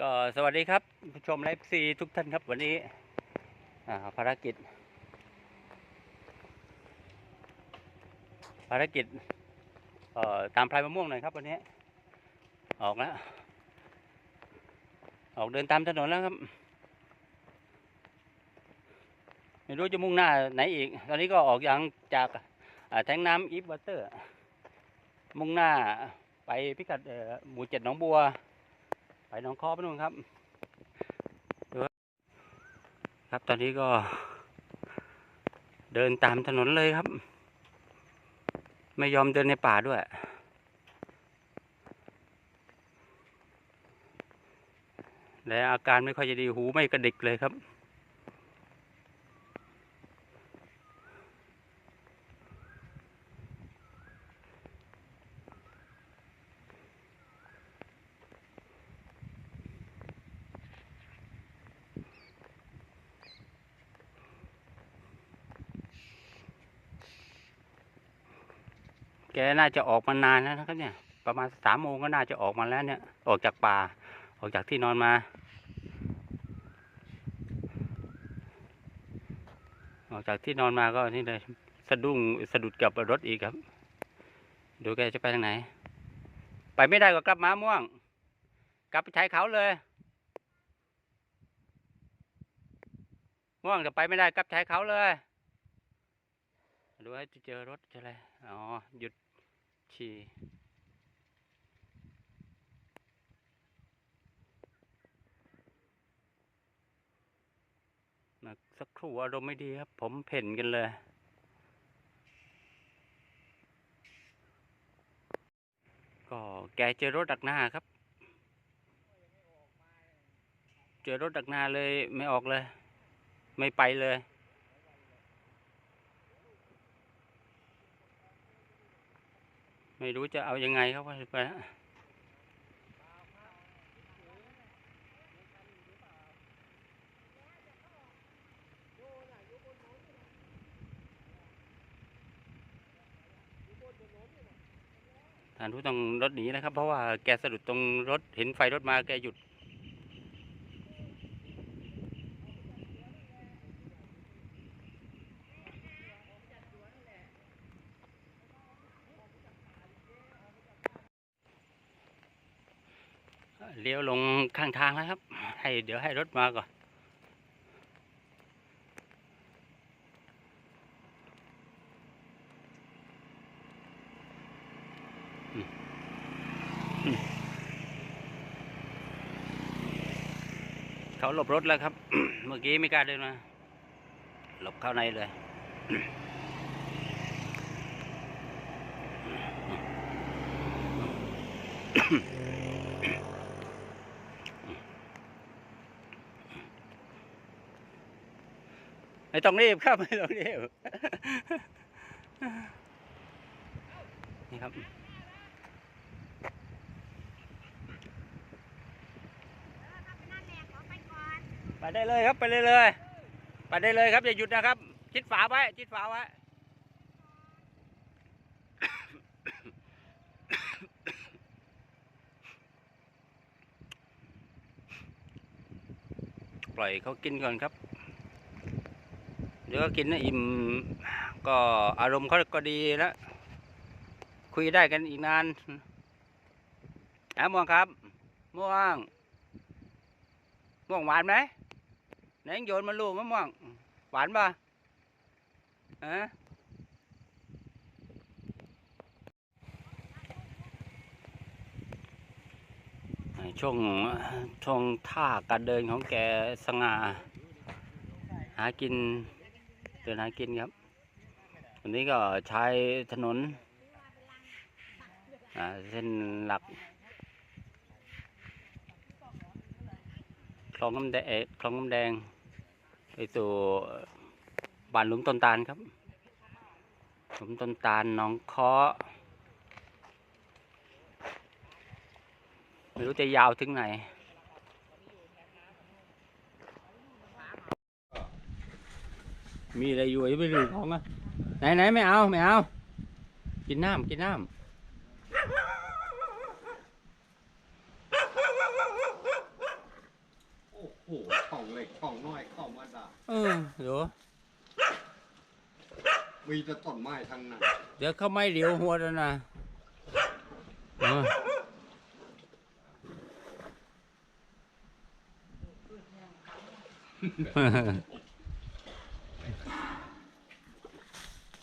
ก็สวัสดีครับผู้ชมไลฟ์ซีทุกท่านครับวันนี้ภารกิจ ภารกิจตามพลายมะม่วงหน่อยครับวันนี้ ออกแล้ว ออกเดินตามถนนแล้วครับไม่รู้จะมุ่งหน้าไหนอีก ตอนนี้ก็ออกอย่างจากแทงน้ำอีฟวอเตอร์ มุ่งหน้าไปพิกัดหมู่เจ็ดหนองบัว หนองคอไปนู่นครับดูครับครับตอนนี้ก็ เดินตามถนนเลยครับ ไม่ยอมเดินในป่าด้วยและอาการไม่ค่อยจะดีหูไม่กระดิกเลยครับ แกน่าจะออกมานานแล้วนะครับเนี่ย ประมาณสามโมงก็น่าจะออกมาแล้วเนี่ย ออกจากป่า ออกจากที่นอนมา ออกจากที่นอนมาก็นี่เลยสะดุ้งสะดุดกับรถอีกครับ ดูแกจะไปทางไหน ไปไม่ได้ก็กลับมาม่วง กลับไปชายเขาเลยม่วงจะไปไม่ได้กลับชายเขาเลย ดูให้เจอรถจะอะไรอ๋อ หยุด ฉี่มาสักครู่อารมณ์ไม่ดีครับ ผมเพ่นกันเลย ก็แกเจอรถดักหน้าครับ เจอรถดักหน้าเลยไม่ออกเลย ไม่ไปเลย ไม่รู้จะเอายังไงครับว่าไปนะท่านผู้ต้องรถหนีนะครับ เพราะว่าแกสะดุดตรงรถเห็นไฟรถมาแกหยุด เลี้ยวลงข้างทางแล้วครับ ให้เดี๋ยวให้รถมาก่อน เขาหลบรถแล้วครับ เมื่อกี้ไม่กล้าเดินมา หลบเข้าในเลย ไม่ต้องรีบครับไม่ต้องรีบนี่ครับไปได้เลยครับไปเลยเลยไปได้เลยครับอย่าหยุดนะครับชิดฝาไว้ชิดฝาไว้ปล่อยเขากินก่อนครับ ดี๋ยวก็กินนะอิ่มก็อารมณ์เขาก็ดีแล้วคุยได้กันอีกนานอะม่วงครับม่วงม่วงหวานไหมไหนโยนมาลูกมะม่วงหวานปะฮะช่วงช่วงท่าการเดินของแกสง่าหากิน เดินหากินครับ วันนี้ก็ใช้ถนนเส้นหลักคลองน้ำแดงคลองน้ำแดง ไปสู่บ้านหลุมต้นตาลครับหลุมต้นตาลหนองเคาะไม่รู้จะยาวถึงไหน มีอะไรอยู่ไอ้ไม่รู้ของอะไหนไหนไม่เอาไม่เอา กินน้ำกินน้ำของเล็กของน้อยเข้ามาด่าเออเดี๋ยวมีแต่ต้นไม้ทั้งนั้นเดี๋ยวเขาไม่เดี๋ยวหัวแล้วนะเออ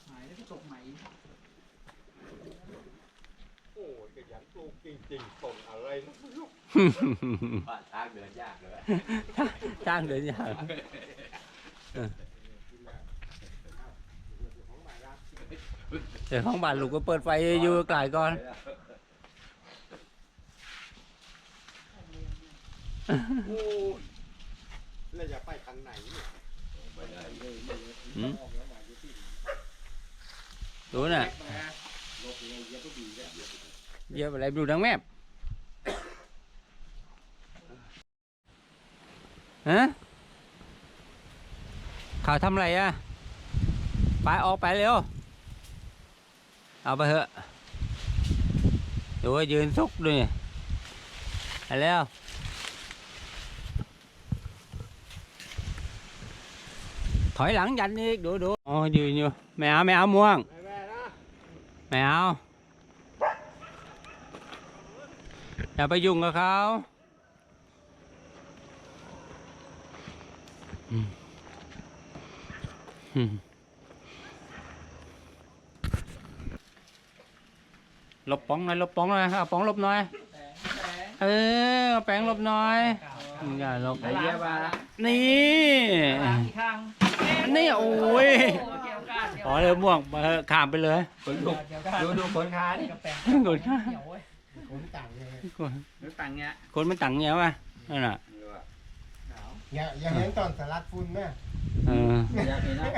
หายแล้วก็ตกใหม่ โอ้ยขยันปลูก จริงๆต้นอะไรนะไม่รู้บ้านทางเดินยากเลยจ้างเดินยากเดี๋ยวห้องบ้านลูกก็เปิดไฟอยู่ไกลก่อน โอ้ยแล้วจะไปทางไหนเนี่ยหืมดูน่ะเยี่ยมอะไรดูดังแม บฮะข่าวทำอะไรอะไปออกไปเร็วเอาไปเถอะดูว่ายืนซุกด้วยไปแล้วถอยหลังยันอีกดูดูอ๋อยืนอยู่ไม่เอาไม่เอาม่วงแม่นะไม่เอา อย่าไปยุ่งกับเขาอืมอืมหลบป้องหน่อยหลบป้องหน่อยเอาป้องหลบหน่อย เออเอาแป้งหลบหน่อยอย่าหลบไอ้เยี่ยมาละนี่อีกข้างนี่โอ้ยเกี่ยวกันเกี่ยวขอเลยม่วงมาเถอะข้ามไปเลยคนดูเกี่ยวกันดูดูคนค้านี่กับแปลงกดข้ามเกี่ยวเว้ย ผมต่างเลยคนดูตังเงี้ยคนมันตังเงี้ยวะนั่นน่ะอย่าอย่าเห็นตอนสลัดฝุ่นนะเอออยากเห็นนะ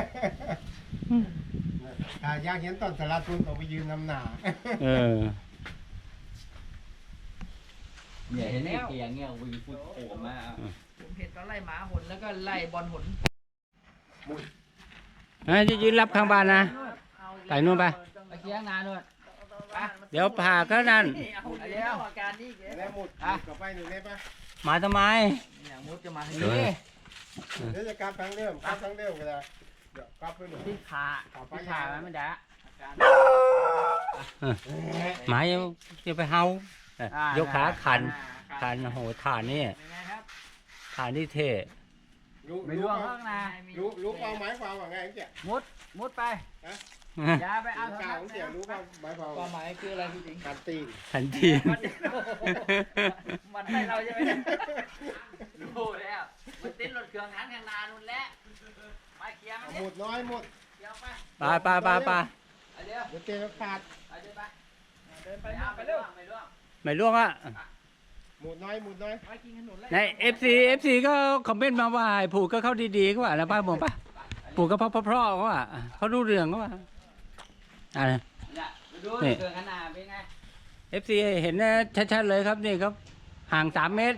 ถ้าอยากเห็นตอนสลัดฝุ่นต้องไปยืนนำหนาเออเนี่ยเห็นนี่เกียงเงี้ยวิ่งฟุตโผล่มาผมเห็นตอนไล่หมาหนแล้วก็ไล่บอลหนเฮ้ยจะยืนรับข้างบ้านนะไปนู่นไปไปเกียงนาด้วย เดี๋ยวผ่าก็นั่นเอาเดี๋ยวอาการนี่แล้วหมดกลับไปหนึ่งได้ปะมาทำไมอย่างมุดจะมาให้เดี๋ยวนี่เดี๋ยวจะกลับทางเดิมกลับทางเดิมก็ได้เดี๋ยวกลับไปหนึ่งที่ขากลับไปที่ขามันไม่ได้หมาจะจะไปเฮาเอ้ยยกขาขันขันโอ้โหฐานนี่เป็นไงครับฐานที่เท่รู้ไม่รู้ร่วงเอาข้างนารู้รู้เอาไม้ความว่าไงเจ๊มุดมุดไป อย่าไปเอากาวของเจ๊รู้ป่าไม้ความความหมายคืออะไรพี่ติ๋งการตีนทันทีมันให้เราใช่ไหมรู้แล้วมันติดรถเครื่องหันข้างนานู่นแหละไปเกียงมันหมดน้อยหมดเกียงไปไปไปไปไปเดี๋ยวเดี๋ยวเจ๊ขาดไปเดี๋ยวไปเดินไปไปเอาไปไปเร็ร่ววงไปร่วงไม่ล่วงอะหมดน้อยหมดน้อยไปกินขนุนไล่ในเอฟซีเอฟซีก็คอมเมนต์มาว่าให้ผูกก็เข้าดีๆก็ว่าแล้วป้าบอกป่ะผูกก็เพราะเพราะๆเขาว่าเขารู้เรื่องเขาว่า อ่าเนี่ยไปดูเครื่องหันนาเป็นไงเอฟซีเห็นนะชัดๆเลยครับนี่ครับ ห่างสามเมตร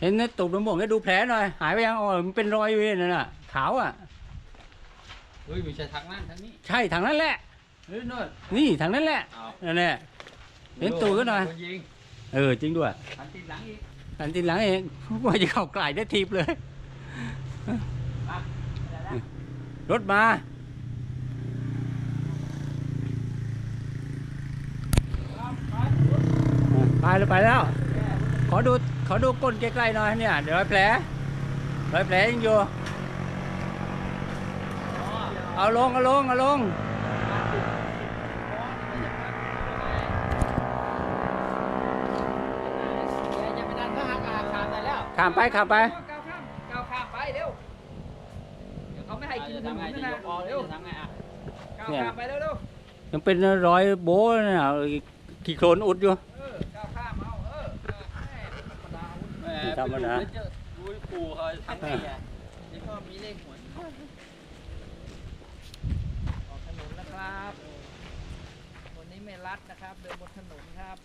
เห็นนะตุ่มน้ำบ่งให้ดูแผลหน่อย หายไปยังอ๋อมันเป็นรอยอยู่นั่นน่ะ ขาวอะเฮ้ยมีชายทางนั้นทางนี้ ใช่ทางนั้นแหละหรือนู่นนี่ทางนั้นแหละเอานั่นแหละเห็นตูดก็หน่อยคยิงเออจริงด้วยหันติดหลังอีกอันทีหลังเองว่าจะเข้าไกลได้ทีบเลยเดี๋ยวนะรถมา ไปแล้วไปแล้ว ขอดูขอดูก้นใกล้ๆหน่อยเนี่ย เดี๋ยวรอยแผลรอยแผลยังอยู่ เอาลงเอาลงเอาลงอย่าไปดันถ้าหากอาคารได้แล้วข้ามไปข้ามไปก้าวข้ามก้าวข้ามไปเร็วเดี๋ยวเขาไม่ให้กินขจะนุทำไงนจะนะยกออกเร็วจะทำไงอะก้าวข้ามไปเร็วเร็วยังเป็นรอยโบ้นะขี้โคลนอุดอยู่ ธรรมดาดูปู่เขาทำไงอะนี่ก็มีเลขหวยออกถนนนะครับ วันนี้ไม่รัดนะครับ เดินบนถนนครับ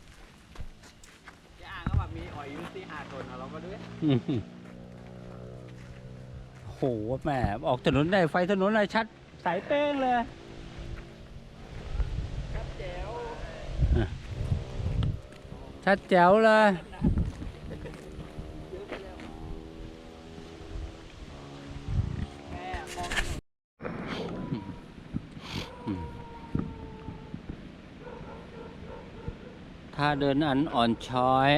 จะอ่างก็แบบมีอ่อยอยู่ที่หาดตนเอาเรามาด้วยอื้อหือโอ้โหแหมออกถนนได้ไฟถนนอะไรชัดใสเป้งเลย ครับแจ๋วชัดแจ๋วเลย ถ้าเดินอันอ่อนช้อย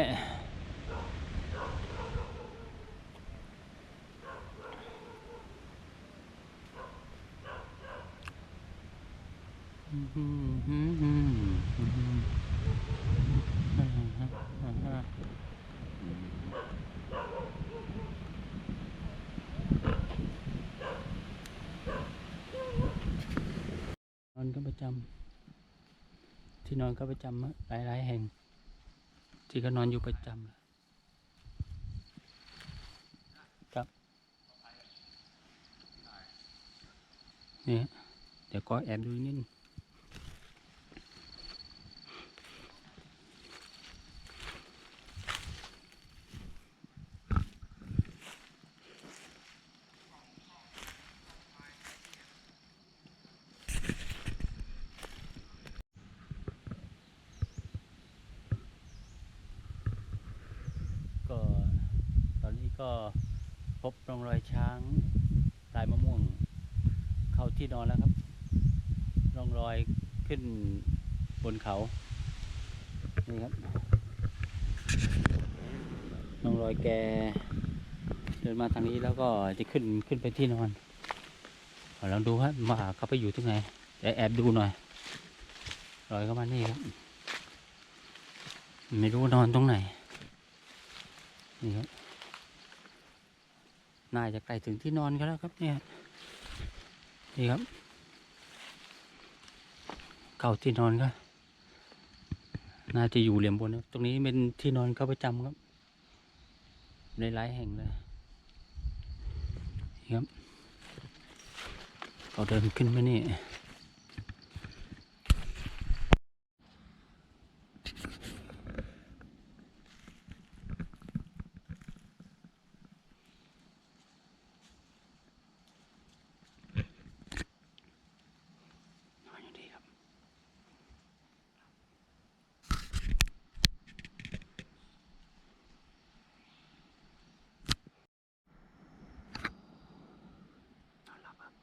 นอนก็ประจำ ที่นอนก็ประจำอะหลาย ๆ แห่ง ที่ก็นอนอยู่ประจำครับนี่เดี๋ยวก็แอบดูนิดนึงก็ตอนนี้ ก็พบร่องรอยช้างลายมะม่วง เข้าที่นอนแล้วครับ ร่องรอยขึ้นบนเขา นี่ครับร่องรอยแกเดินมาทางนี้แล้วก็จะขึ้นขึ้นไปที่นอนลองดูครับว่าเขาไปอยู่ที่ไหนเดี๋ยวแอบดูหน่อยรอยเข้ามานี่ครับไม่รู้นอนตรงไหนนี่ครับ น่าจะใกล้ถึงที่นอนกันแล้วครับเนี่ยนี่ครับ เก่าที่นอนก็น่าจะอยู่เหลี่ยมบนนะตรงนี้เป็นที่นอนเขาประจำครับ ในหลายแห่งเลยนี่ครับเราเดินขึ้นมานี่อยู่ดีครับ นอนหลับครับ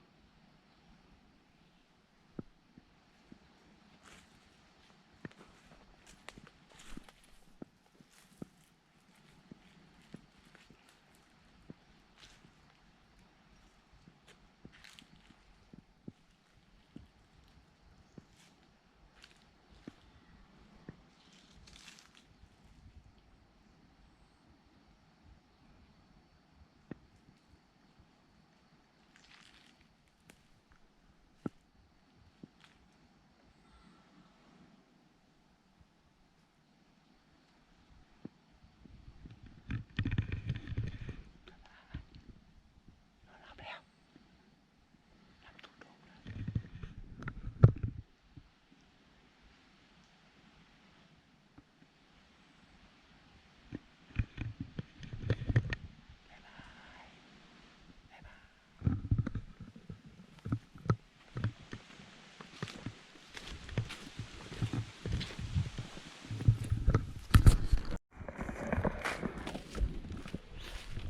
นอนหลับแล้วหลับทุกดวงเลย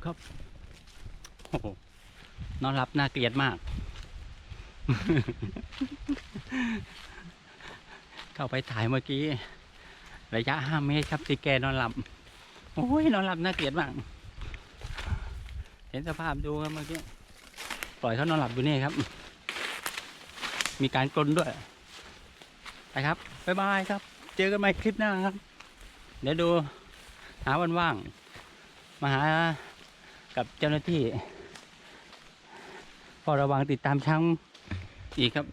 ครับโอ้โหนอนหลับน่าเกลียดมาก เข้าไปถ่ายเมื่อกี้ ระยะห้าเมตรครับที่แกนอนหลับ โอ้ยนอนหลับน่าเกลียดมาก เห็นสภาพดูครับเมื่อกี้ ปล่อยเขานอนหลับอยู่นี่ครับ มีการกลนด้วย ไปครับ บ๊ายบายครับ เจอกันใหม่คลิปหน้าครับ เดี๋ยวดู หาวันว่าง มาหา กับเจ้าหน้าที่พอระวังติดตามช้างอีกครับ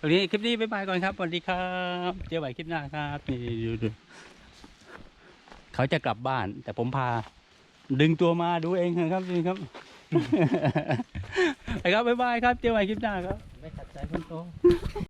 วันนี้คลิปนี้บ๊ายบายก่อนครับสวัสดีครับ เจอกันใหม่คลิปหน้าครับนี่ดูดูเขาจะกลับบ้าน แต่ผมพา ดึงตัวมาดูเองครับนี่ครับไปครับบ๊ายบายครับ เจอกันใหม่คลิปหน้าครับไม่ขัดใจคนโต